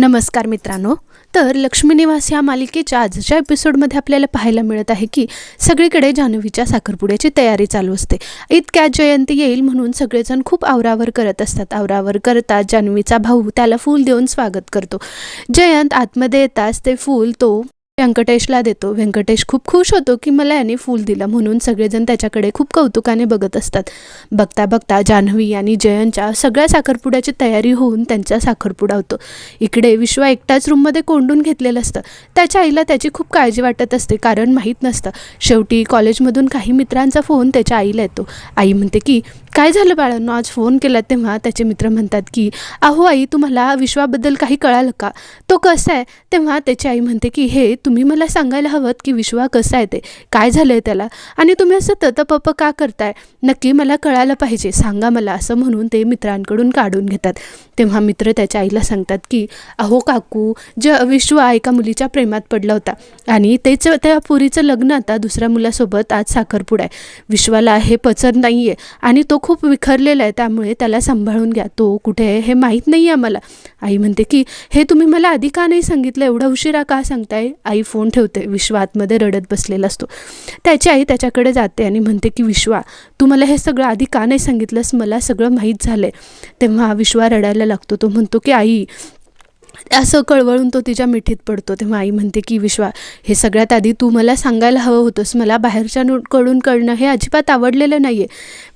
नमस्कार मित्रांनो. तर लक्ष्मी निवास या मालिकेच्या आजच्या एपिसोडमध्ये आपल्याला पाहायला मिळत आहे की सगळीकडे जान्हवीच्या साखरपुड्याची तयारी चालू असते. इतक्यात जयंती येईल म्हणून सगळेजण खूप आवरावर करत असतात. आवरावर करतात जान्हवीचा भाऊ त्याला फूल देऊन स्वागत करतो. जयंत आतमध्ये येताच ते फूल तो व्यंकटेशला देतो. व्यंकटेश खूप खुश होतो की मला याने फूल दिलं. म्हणून सगळेजण त्याच्याकडे खूप कौतुकाने बघत असतात. बघता बघता जान्हवी आणि जयंतच्या सगळ्या साखरपुड्याची तयारी होऊन त्यांचा साखरपुडा होतो. इकडे विश्वा एकटाच रूममध्ये कोंडून घेतलेलं असतं. त्याच्या आईला त्याची खूप काळजी वाटत असते कारण माहीत नसतं. शेवटी कॉलेजमधून काही मित्रांचा फोन त्याच्या आईला येतो. आई म्हणते की काय झालं बाळांनो? आज फोन केला तेव्हा त्याचे मित्र म्हणतात की अहो आई तुम्हाला विश्वाबद्दल काही कळालं का? तो कसा आहे? तेव्हा त्याची आई म्हणते की हे तुम्ही मला सांगायला हवं की विश्वा कसा आहे ते काय झालं आहे त्याला? आणि तुम्ही असं ततपप का करताय? नक्की मला कळायला पाहिजे. सांगा मला असं म्हणून ते मित्रांकडून काढून घेतात. तेव्हा मित्र त्याच्या आईला सांगतात की अहो काकू ज विश्वा एका मुलीच्या प्रेमात पडला होता आणि तेच त्या पुरीचं लग्न आता दुसऱ्या मुलासोबत आज साखरपुडा आहे. विश्वाला हे पचत नाही आहे आणि तो खूप विखरलेला आहे. त्यामुळे त्याला सांभाळून घ्या. तो कुठे आहे हे माहीत नाही आहे आम्हाला. आई म्हणते की हे तुम्ही मला आधी का नाही सांगितलं? एवढा उशिरा का सांगताय? आई फोन ठेवते विश्वा आतमध्ये रडत बसलेला असतो. त्याची आई त्याच्याकडे जाते आणि म्हणते की विश्वा तू मला हे सगळं आधी का नाही सांगितलंस? मला सगळं माहीत झालं आहे तेव्हा विश्वा रडायला लागतो. तो म्हणतो की आई असं कळवळून तो तिच्या मिठीत पडतो. तेव्हा आई म्हणते की विश्वा हे सगळ्यात आधी तू मला सांगायला हवं होतंस. मला बाहेरच्या कडून कळणं हे अजिबात आवडलेलं नाही आहे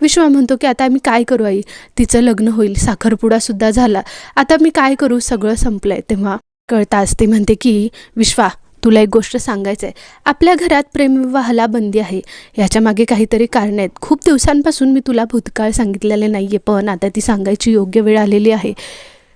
विश्वा म्हणतो की आता मी काय करू आई? तिचं लग्न होईल. साखरपुडासुद्धा झाला. आता मी काय करू? सगळं संपलं आहे तेव्हा कळताच ती म्हणते की विश्वा तुला एक गोष्ट सांगायचं आहे आपल्या घरात प्रेमविवाहाला बंदी आहे. याच्या मागे काहीतरी कारण आहेत. खूप दिवसांपासून मी तुला भूतकाळ सांगितलेले नाही आहे पण आता ती सांगायची योग्य वेळ आलेली आहे.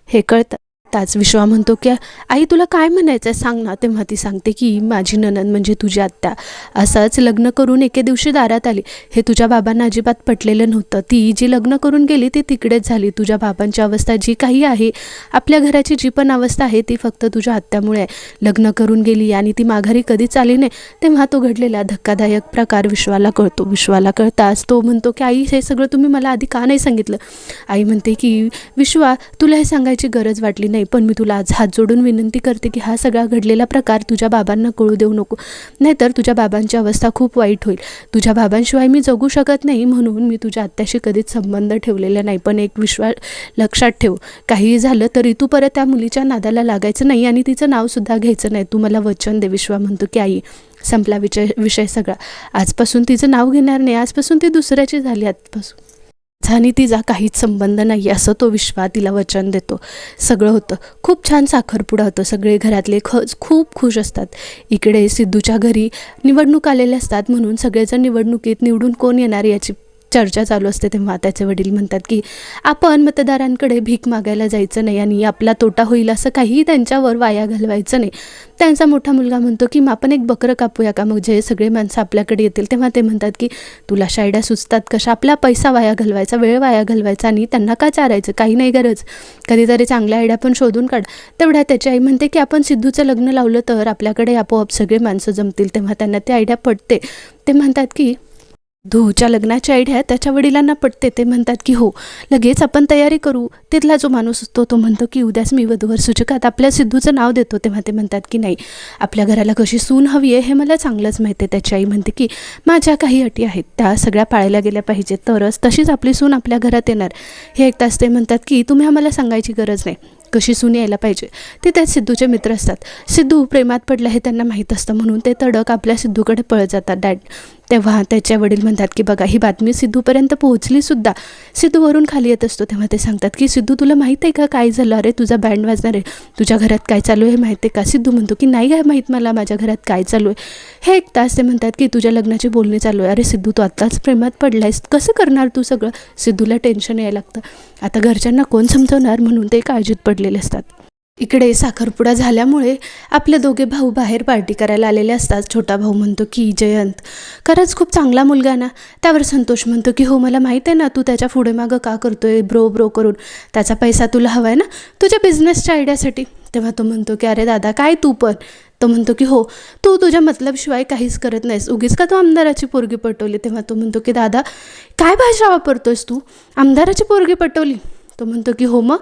हे कळतं. त्याच विश्वा म्हणतो की आई तुला काय म्हणायचं आहे सांग ना. तेव्हा ती सांगते की माझी ननद म्हणजे तुझी आत्या. असंच लग्न करून एके दिवशी दारात आली. हे तुझ्या बाबांना अजिबात पटलेलं नव्हतं. ती जी लग्न करून गेली ती तिकडेच झाली. तुझ्या बाबांची अवस्था जी काही आहे आपल्या घराची जी पण अवस्था आहे ती फक्त तुझ्या आत्यामुळे आहे. लग्न करून गेली आणि ती माघारी कधीच आली नाही. तेव्हा तो घडलेला धक्कादायक प्रकार विश्वाला कळतो. विश्वाला कळताच तो म्हणतो की आई हे सगळं तुम्ही मला आधी का नाही सांगितलं? आई म्हणते की विश्वा तुला हे सांगायची गरज वाटली नाही नाही पण मी तुला आज हात जोडून विनंती करते की हा सगळा घडलेला प्रकार तुझ्या बाबांना कळू देऊ नको. नाहीतर तुझ्या बाबांची अवस्था खूप वाईट होईल. तुझ्या बाबांशिवाय मी जगू शकत नाही म्हणून मी तुझ्या आत्याशी कधीच संबंध ठेवलेला नाही. पण एक विश्वास लक्षात ठेव. काहीही झालं तरी तू परत त्या मुलीच्या नादाला लागायचं नाही आणि तिचं नावसुद्धा घ्यायचं नाही. तू मला वचन दे विश्वा म्हणतो की आई संपला विषय विषय सगळा. आजपासून तिचं नाव घेणार नाही. आजपासून ती दुसऱ्याची झाली आजपासून. आणि तिचा काहीच संबंध नाही असं तो विश्वा तिला वचन देतो. सगळं होतं. खूप छान साखरपुडा होतं. सगळे घरातले खच खूप खुश असतात. इकडे सिद्धूच्या घरी निवडणूक आलेल्या असतात म्हणून सगळेजण निवडणुकीत निवडून कोण येणार याची चर्चा चालू असते तेव्हा त्याचे वडील म्हणतात की आपण मतदारांकडे भीक मागायला जायचं नाही आणि आपला तोटा होईल असं काहीही त्यांच्यावर वाया घालवायचं नाही. त्यांचा मोठा मुलगा म्हणतो की मग आपण एक बकरं कापूया का? मग जे सगळे माणसं आपल्याकडे येतील तेव्हा ते म्हणतात की तुला शायड्या सुचतात कशा? आपला पैसा वाया घालवायचा वेळ वाया घालवायचा आणि त्यांना का चारायचं? काही नाही गरज. कधीतरी चांगल्या आयडिया पण शोधून काढ. तेवढ्या त्याची आई म्हणते की आपण सिद्धूचं लग्न लावलं तर आपल्याकडे आपोआप सगळे माणसं जमतील तेव्हा त्यांना ती आयडिया पडते ते म्हणतात की धूच्या लग्नाची आयडिया त्याच्या वडिलांना पटते ते म्हणतात की हो लगेच आपण तयारी करू. तिथला जो माणूस असतो तो म्हणतो की उद्याच मी वधूवर सूचकात आपल्या सिद्धूचं नाव देतो. तेव्हा ते म्हणतात की नाही आपल्या घराला कशी सून हवी आहे हे मला चांगलंच माहिती आहे. त्याची आई म्हणते की माझ्या काही अटी आहेत त्या सगळ्या पाळल्या गेल्या पाहिजेत. तरच तशीच आपली सून आपल्या घरात येणार. हे ऐकताच ते म्हणतात की तुम्ही आम्हाला सांगायची गरज नाही. कशी सून यायला पाहिजे? ते त्यात सिद्धूचे मित्र असतात. सिद्धू प्रेमात पडला हे त्यांना माहीत असतं म्हणून ते तडक आपल्या सिद्धूकडे पळत जातात. डॅड तेव्हा त्याचे वडील म्हणतात की बघा ही बातमी सिद्धूपर्यंत पोहोचली सुद्धा. सिद्धू वरून खाली येत असतो तेव्हा ते सांगतात की सिद्धू तुला माहीत आहे का काय झालं? अरे तुझा बँड वाजणार आहे. तुझ्या घरात काय चालू आहे माहीत आहे का? सिद्धू म्हणतो की नाही काय माहीत मला माझ्या घरात काय चालू आहे. हे एक तास ते म्हणतात की तुझ्या लग्नाची बोलणी चालू आहे. अरे सिद्धू तू आत्ताच प्रेमात पडलायस. कसं करणार तू सगळं? सिद्धूला टेन्शन यायला लागतं. आता घरच्यांना कोण समजवणार? म्हणून ते काळजीत पडलेले असतात. इकडे साखरपुडा झाल्यामुळे आपले दोघे भाऊ बाहेर पार्टी करायला आलेले असतात. छोटा भाऊ म्हणतो की जयंत खरंच खूप चांगला मुलगा ना. त्यावर संतोष म्हणतो की हो मला माहीत आहे ना तू त्याच्या पुढे मागं का करतोय? ब्रो ब्रो करून. त्याचा पैसा तुला हवा आहे ना? तुझ्या बिझनेसच्या आयडियासाठी. तेव्हा तो म्हणतो की अरे दादा काय तू पण? तो म्हणतो की हो तू तुझ्या मतलबशिवाय काहीच करत नाहीस. उगीच का तू आमदाराची पोरगी पटवली? तेव्हा तो म्हणतो की दादा काय भाषा वापरतोयस तू? आमदाराची पोरगी पटवली? तो म्हणतो की हो मग?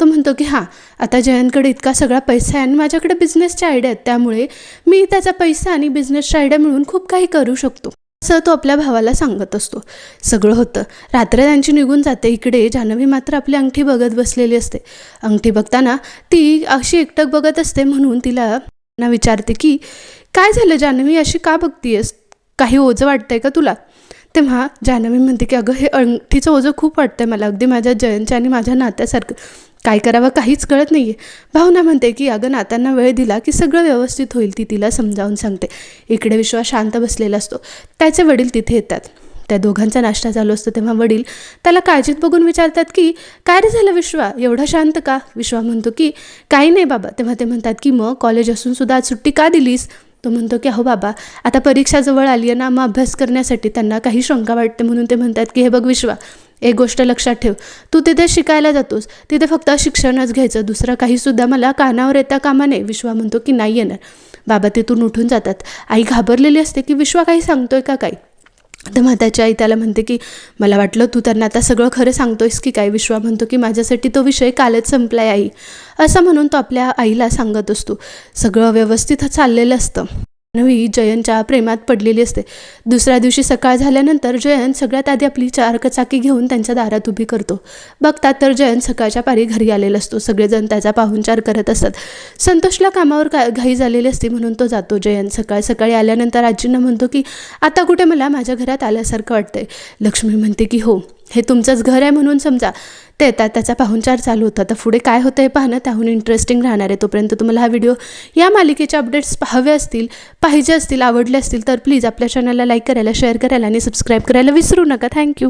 तो म्हणतो की हां आता जयंतकडे इतका सगळा पैसा आहे आणि माझ्याकडे बिझनेसच्या आयडिया आहेत त्यामुळे मी त्याचा पैसा आणि बिझनेसच्या आयडिया मिळून खूप काही करू शकतो. असं तो आपल्या भावाला सांगत असतो. सगळं होतं. रात्र त्यांची निघून जाते. इकडे जान्हवी मात्र आपली अंगठी बघत बसलेली असते. अंगठी बघताना ती अशी एकटक बघत असते म्हणून तिला ना विचारते की काय झालं जान्हवी अशी का बघतीयस? काही ओझं वाटतंय का तुला? तेव्हा जान्हवी म्हणते की अगं हे अंगठीचं ओझं खूप वाटतंय मला. अगदी माझ्या जयंतच्या आणि माझ्या नात्यासारखं काय करावं काहीच कळत नाही आहे भावना म्हणते की अगं नात्यांना वेळ दिला की सगळं व्यवस्थित होईल ती तिला समजावून सांगते. इकडे विश्वास शांत बसलेला असतो. त्याचे वडील तिथे येतात. त्या दोघांचा नाश्ता चालू असतो तेव्हा वडील त्याला काळजीत बघून विचारतात की काय रे झालं विश्वा? एवढा शांत का? विश्वा म्हणतो की काही नाही बाबा. तेव्हा ते म्हणतात की मग कॉलेज असून सुद्धा आज सुट्टी का दिलीस? तो म्हणतो की अहो बाबा आता परीक्षा जवळ आली आहे ना मग अभ्यास करण्यासाठी त्यांना काही शंका वाटते म्हणून ते म्हणतात की हे बघ विश्वा एक गोष्ट लक्षात ठेव. तू तिथे शिकायला जातोस. तिथे फक्त शिक्षणच घ्यायचं. दुसरं काहीसुद्धा मला कानावर येता कामा नये. विश्वा म्हणतो की नाही येणार. बाबा तिथून उठून जातात. आई घाबरलेली असते की विश्वा काही सांगतोय का काही तर त्याची आई त्याला म्हणते की मला वाटलं तू त्यांना आता सगळं खरं सांगतोयस की काय? विश्वा म्हणतो की माझ्यासाठी तो विषय कालच संपलाय आई. असं म्हणून तो आपल्या आईला सांगत असतो. सगळं व्यवस्थित चाललेलं असतं. नवी जयंतच्या प्रेमात पडलेली असते. दुसऱ्या दिवशी सकाळ झाल्यानंतर जयंत सगळ्यात आधी आपली चारकचाकी घेऊन त्यांच्या दारात उभी करतो. बघतात तर जयंत सकाळच्या पारी घरी आलेला असतो. सगळेजण त्याचा पाहुणचार करत असतात. संतोषला कामावर का घाई झालेली असते म्हणून तो जातो. जयंत सकाळ सकाळी आल्यानंतर आजींना म्हणतो की आता कुठे मला माझ्या घरात आल्यासारखं वाटतंय. लक्ष्मी म्हणते की हो. हे तुमचंच घर आहे म्हणून समजा. ते येतात त्याचा पाहुणचार चालू होता. तर पुढे काय होतं आहे पाहणं त्याहून इंटरेस्टिंग राहणार आहे तोपर्यंत तुम्हाला हा व्हिडिओ या मालिकेचे अपडेट्स हवे असतील पाहिजे असतील आवडले असतील तर प्लीज आपल्या चॅनलला लाईक करायला शेअर करायला आणि सबस्क्राईब करायला विसरू नका. थँक्यू